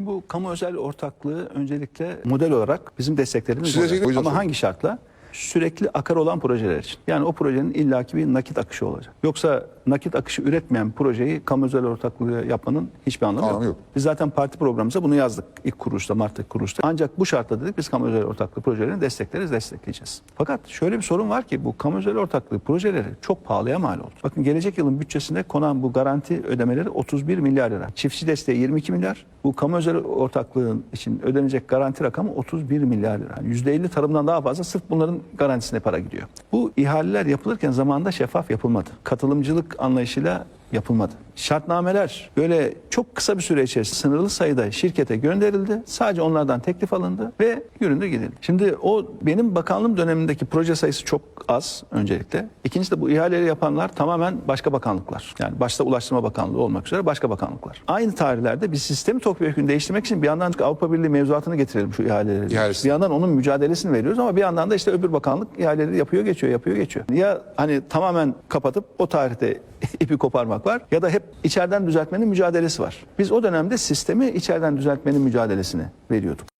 Bu kamu özel ortaklığı öncelikle model olarak bizim desteklerimiz Size olacak. Ama hangi şartla? Sürekli akar olan projeler için. Yani o projenin illaki bir nakit akışı olacak. Yoksa nakit akışı üretmeyen projeyi kamu özel ortaklığı yapmanın hiçbir anlamı, Anlamı yok. Biz zaten parti programımıza bunu yazdık ilk kuruluşta, Mart'taki kuruluşta. Ancak bu şartla dedik biz kamu özel ortaklığı projelerini destekleriz, destekleyeceğiz. Fakat şöyle bir sorun var ki bu kamu özel ortaklığı projeleri çok pahalıya mal oldu. Bakın gelecek yılın bütçesinde konan bu garanti ödemeleri 31 milyar lira. Çiftçi desteği 22 milyar. Bu kamu özel ortaklığın için ödenecek garanti rakamı 31 milyar lira. Yani %50 tarımdan daha fazla sırf bunların garantisine para gidiyor. Bu ihaleler yapılırken zamanında şeffaf yapılmadı. Katılımcılık anlayışıyla yapılmadı. Şartnameler böyle çok kısa bir süre içerisinde sınırlı sayıda şirkete gönderildi. Sadece onlardan teklif alındı ve yüründü gidildi. Şimdi o benim bakanlığım dönemindeki proje sayısı çok az öncelikle. İkincisi de bu ihaleleri yapanlar tamamen başka bakanlıklar. Yani başta Ulaştırma Bakanlığı olmak üzere başka bakanlıklar. Aynı tarihlerde biz sistemi topyekun değiştirmek için bir yandan Avrupa Birliği mevzuatını getirelim şu ihaleleri. İhalesini. Bir yandan onun mücadelesini veriyoruz ama bir yandan da işte öbür bakanlık ihaleleri yapıyor geçiyor yapıyor geçiyor. Ya hani tamamen kapatıp o tarihte ipi koparmak var ya da hep içeriden düzeltmenin mücadelesi var. Biz o dönemde sistemi içeriden düzeltmenin mücadelesini veriyorduk.